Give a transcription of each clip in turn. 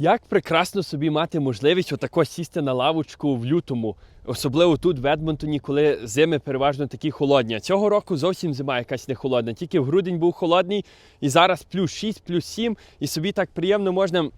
Як прекрасно собі мати можливість отако сісти на лавочку в лютому, особливо тут в Едмонтоні, коли зими переважно такі холодні. Цього року зовсім зима якась не холодна. Тільки в грудень був холодний, і зараз плюс 6, плюс 7, і собі так приємно можна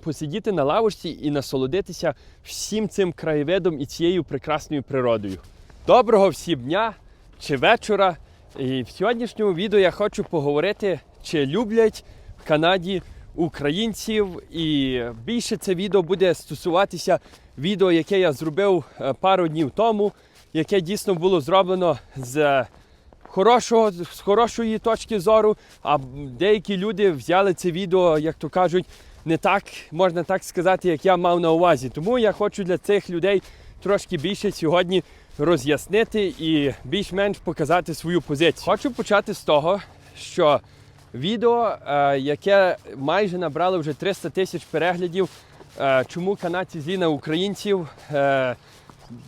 посидіти на лавочці і насолодитися всім цим краєвидом і цією прекрасною природою. Доброго всім дня чи вечора. І в сьогоднішньому відео я хочу поговорити, чи люблять в Канаді українців. І більше це відео буде стосуватися відео, яке я зробив е, пару днів тому, яке дійсно було зроблено з хорошого, з хорошої точки зору. А деякі люди взяли це відео, як то кажуть, не так, можна так сказати, як я мав на увазі. Тому я хочу для цих людей трошки більше сьогодні роз'яснити і більш-менш показати свою позицію. Хочу почати з того, що відео, е, яке майже набрало вже 300 тисяч переглядів, е, чому канадці злі на українців. е,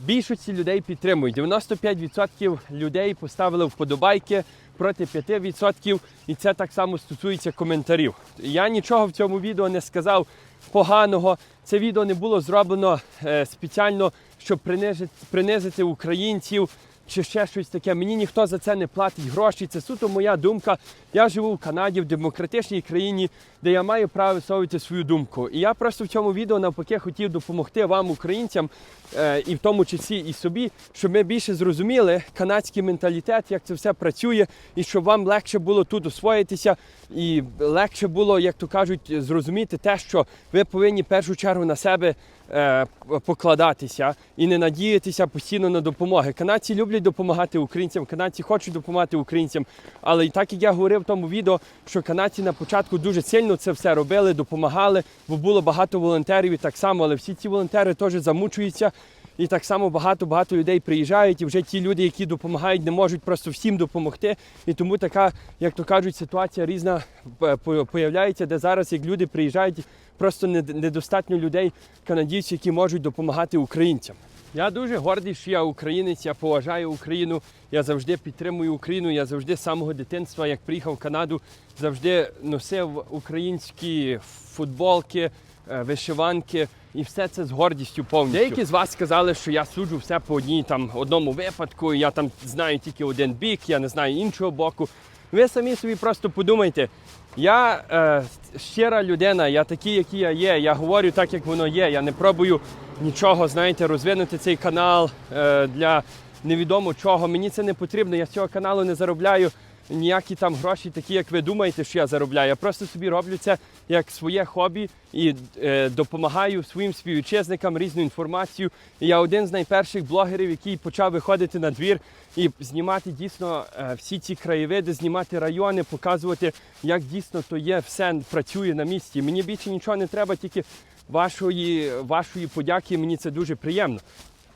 Більшості людей підтримують. 95% людей поставили вподобайки проти 5%, і це так само стосується коментарів. Я нічого в цьому відео не сказав поганого. Це відео не було зроблено спеціально, щоб принизити, принизити українців чи ще щось таке. Мені ніхто за це не платить гроші. Це суто моя думка. Я живу в Канаді, в демократичній країні, де я маю право висловити свою думку. І я просто в цьому відео навпаки хотів допомогти вам, українцям, е, і в тому числі і собі, щоб ми більше зрозуміли канадський менталітет, як це все працює, і щоб вам легше було тут освоїтися, і легше було, як то кажуть, зрозуміти те, що ви повинні в першу чергу на себе е, покладатися і не надіятися постійно на допомоги. Канадці люблять допомагати українцям, канадці хочуть допомагати українцям. Але так як я говорив тому відео, що канадці на початку дуже сильно це все робили, допомагали, бо було багато волонтерів і так само, але всі ці волонтери теж замучуються. І так само багато-багато людей приїжджають, і вже ті люди, які допомагають, не можуть просто всім допомогти. І тому така, як то кажуть, ситуація різна е, появляється, де зараз, як люди приїжджають, просто не- недостатньо людей, канадійців, які можуть допомагати українцям. Я дуже гордий, що я українець, я поважаю Україну, я завжди підтримую Україну. Я завжди з самого дитинства, як приїхав в Канаду, завжди носив українські футболки, е, вишиванки. І все це з гордістю повністю. Деякі з вас сказали, що я суджу все по одній там одному випадку. Я там знаю тільки один бік, я не знаю іншого боку. Ви самі собі просто подумайте. Я е, щира людина, я такий, який я є. Я говорю так, як воно є. Я не пробую нічого, знаєте, розвинути цей канал е, для невідомо чого. Мені це не потрібно. Я з цього каналу не заробляю ніякі там гроші, такі, як ви думаєте, що я заробляю. Я просто собі роблю це як своє хобі і е, допомагаю своїм співвітчизникам різну інформацію. І я один з найперших блогерів, який почав виходити на двір і знімати дійсно е, всі ці краєвиди, знімати райони, показувати, як дійсно то є, все працює на місці. Мені більше нічого не треба, тільки вашої, вашої подяки. Мені це дуже приємно.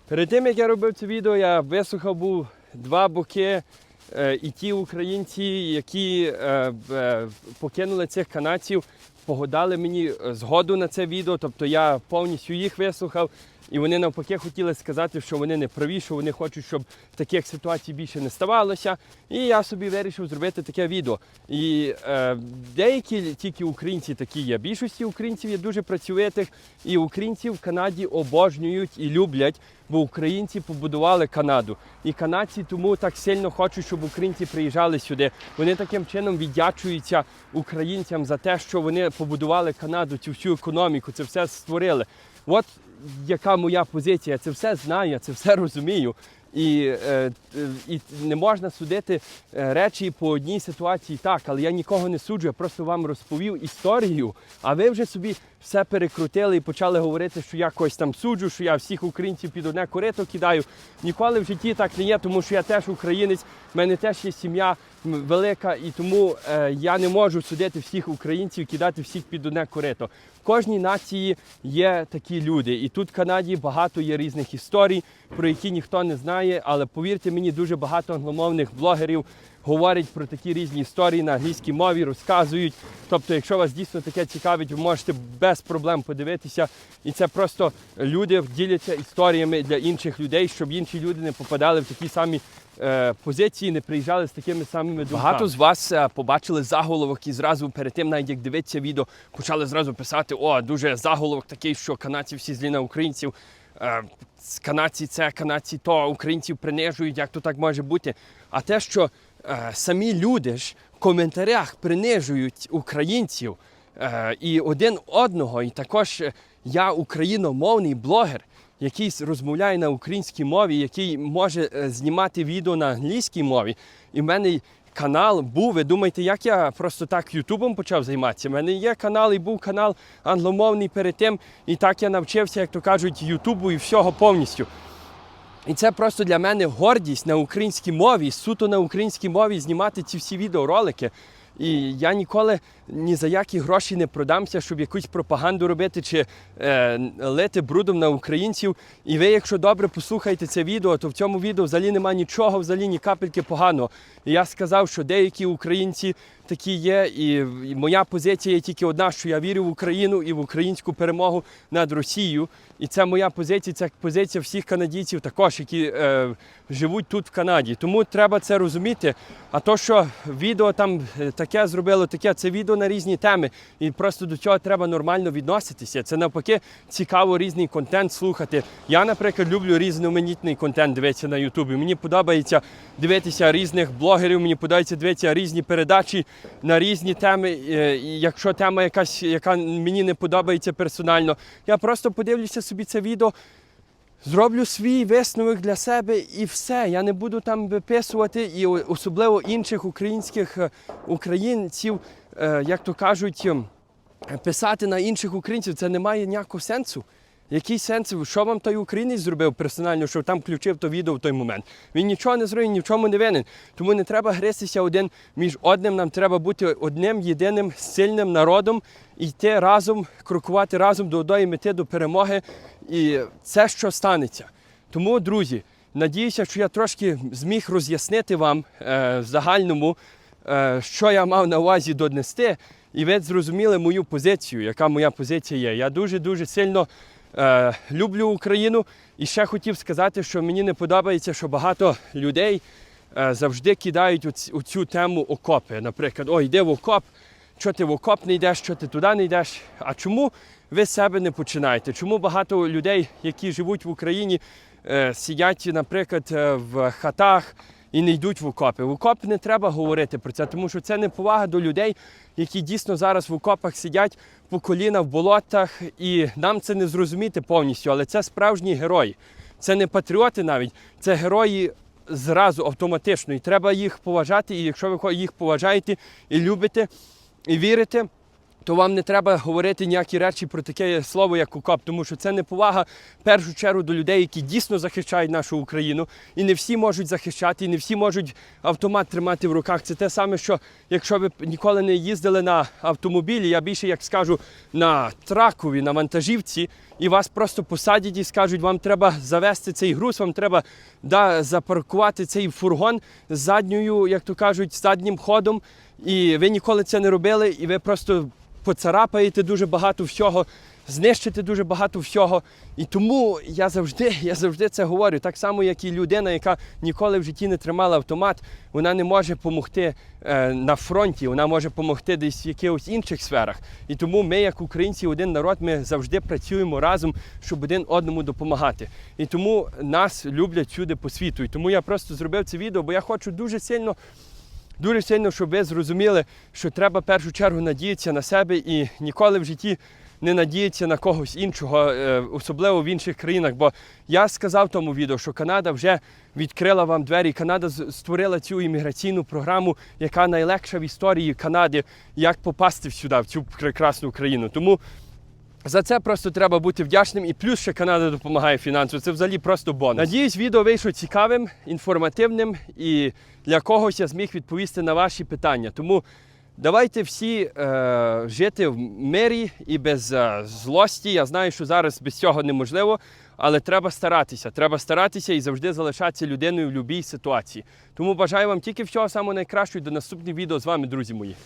Перед тим як я робив це відео, я вислухав був два боки. Е, І ті українці, які е, е, покинули цих канадців, погодали мені е, згоду на це відео. Тобто я повністю їх вислухав, і вони навпаки хотіли сказати, що вони не праві, що вони хочуть, щоб таких ситуацій більше не ставалося. І я собі вирішив зробити таке відео. І е, деякі тільки українці такі є. Більшості українців є дуже працьовитих, і українців в Канаді обожнюють і люблять, бо українці побудували Канаду. І канадці тому так сильно хочуть, щоб українці приїжджали сюди. Вони таким чином віддячуються українцям за те, що вони побудували Канаду, цю всю економіку, це все створили. От яка моя позиція, це все знаю, я це все розумію. І, е, і не можна судити е, речі по одній ситуації так, але я нікого не суджу, я просто вам розповів історію, а ви вже собі все перекрутили і почали говорити, що я когось там суджу, що я всіх українців під одне корито кидаю. Ніколи в житті так не є, тому що я теж українець, в мене теж є сім'я велика, і тому е, я не можу судити всіх українців, кидати всіх під одне корито. В кожній нації є такі люди, і тут в Канаді багато є різних історій. про які ніхто не знає. Але повірте мені, дуже багато англомовних блогерів говорять про такі різні історії на англійській мові, розказують. Тобто, якщо вас дійсно таке цікавить, ви можете без проблем подивитися. І це просто люди діляться історіями для інших людей, щоб інші люди не попадали в такі самі позиції, не приїжджали з такими самими думками. Багато з вас е, побачили заголовок і зразу перед тим, навіть як дивитися відео, почали зразу писати: о, дуже заголовок такий, що канадці всі злі на українців. Е, канадці це, канадці то, українців принижують, як то так може бути. А те, що е, самі люди ж в коментарях принижують українців е, і один одного, і також е, я україномовний блогер, який розмовляє на українській мові, який може е, знімати відео на англійській мові. І в мене канал був. Ви думаєте, як я просто так Ютубом почав займатися? У мене є канал і був канал англомовний перед тим. І так я навчився, як то кажуть, Ютубу і всього повністю. І це просто для мене гордість на українській мові, суто на українській мові знімати ці всі відеоролики. І я ніколи ні за які гроші не продамся, щоб якусь пропаганду робити чи е, лити брудом на українців. І ви, якщо добре послухаєте це відео, то в цьому відео взагалі немає нічого, взагалі ні капельки поганого. І я сказав, що деякі українці такі є, і, і моя позиція є тільки одна, що я вірю в Україну і в українську перемогу над Росією. І це моя позиція, це позиція всіх канадійців також, які е, живуть тут в Канаді. Тому треба це розуміти. А то, що відео там е, таке зробило, таке це відео на різні теми, і просто до цього треба нормально відноситися. Це навпаки цікаво різний контент слухати. Я, наприклад, люблю різноманітний контент дивитися на Ютубі. Мені подобається дивитися різних блогерів, мені подобається дивитися різні передачі на різні теми. Е, якщо тема якась, яка мені не подобається персонально, я просто подивлюся собі це відео. Зроблю свій висновок для себе і все. Я не буду там виписувати, і особливо інших українських е, українців, е, як то кажуть, ем, писати на інших українців це не має ніякого сенсу. Який сенс, що вам той українець зробив персонально, що там включив то відео в той момент? Він нічого не зробив, ні в чому не винен. Тому не треба гризтися один між одним. Нам треба бути одним єдиним сильним народом і йти разом, крокувати разом до одної мети, до перемоги. І це що станеться. Тому, друзі, надіюся, що я трошки зміг роз'яснити вам е, загальному, е, що я мав на увазі донести, і ви зрозуміли мою позицію, яка моя позиція є. Я дуже-дуже сильно е, люблю Україну і ще хотів сказати, що мені не подобається, що багато людей е, завжди кидають у, цю тему окопи. Наприклад, ой, йди в окоп, що ти в окоп не йдеш, що ти туди не йдеш. А чому ви себе не починаєте? Чому багато людей, які живуть в Україні, е, сидять, наприклад, е, в хатах і не йдуть в окопи? В окоп не треба говорити про це, тому що це неповага до людей, які дійсно зараз в окопах сидять по коліна в болотах, і нам це не зрозуміти повністю, але це справжні герої. Це не патріоти навіть, це герої зразу автоматично. І треба їх поважати. І якщо ви їх поважаєте і любите, і вірите, то вам не треба говорити ніякі речі про таке слово, як укоп, тому що це неповага в першу чергу до людей, які дійсно захищають нашу Україну. І не всі можуть захищати, і не всі можуть автомат тримати в руках. Це те саме, що якщо ви ніколи не їздили на автомобілі, я більше як скажу на тракові, на вантажівці, і вас просто посадять і скажуть, вам треба завести цей груз, вам треба да, запаркувати цей фургон з задньою, як то кажуть, заднім ходом. І ви ніколи це не робили, і ви просто поцарапаєте дуже багато всього, знищите дуже багато всього. І тому я завжди, я завжди це говорю. Так само, як і людина, яка ніколи в житті не тримала автомат, вона не може допомогти е, на фронті, вона може допомогти десь в якихось інших сферах. І тому ми, як українці, один народ, ми завжди працюємо разом, щоб один одному допомагати. І тому нас люблять всюди по світу. І тому я просто зробив це відео, бо я хочу дуже сильно. Дуже сильно, щоб ви зрозуміли, що треба в першу чергу надіятися на себе і ніколи в житті не надіятися на когось іншого, е, особливо в інших країнах. Бо я сказав в тому відео, що Канада вже відкрила вам двері. Канада створила цю імміграційну програму, яка найлегша в історії Канади, як попасти сюди, в цю прекрасну країну. Тому за це просто треба бути вдячним. І плюс ще Канада допомагає фінансово. Це взагалі просто бонус. Надіюсь, відео вийшло цікавим, інформативним і для когось я зміг відповісти на ваші питання. Тому давайте всі е, жити в мирі і без е, злості. Я знаю, що зараз без цього неможливо. але треба старатися. Треба старатися і завжди залишатися людиною в будь-якій ситуації. Тому бажаю вам тільки всього самого найкращого і до наступних відео з вами, друзі мої.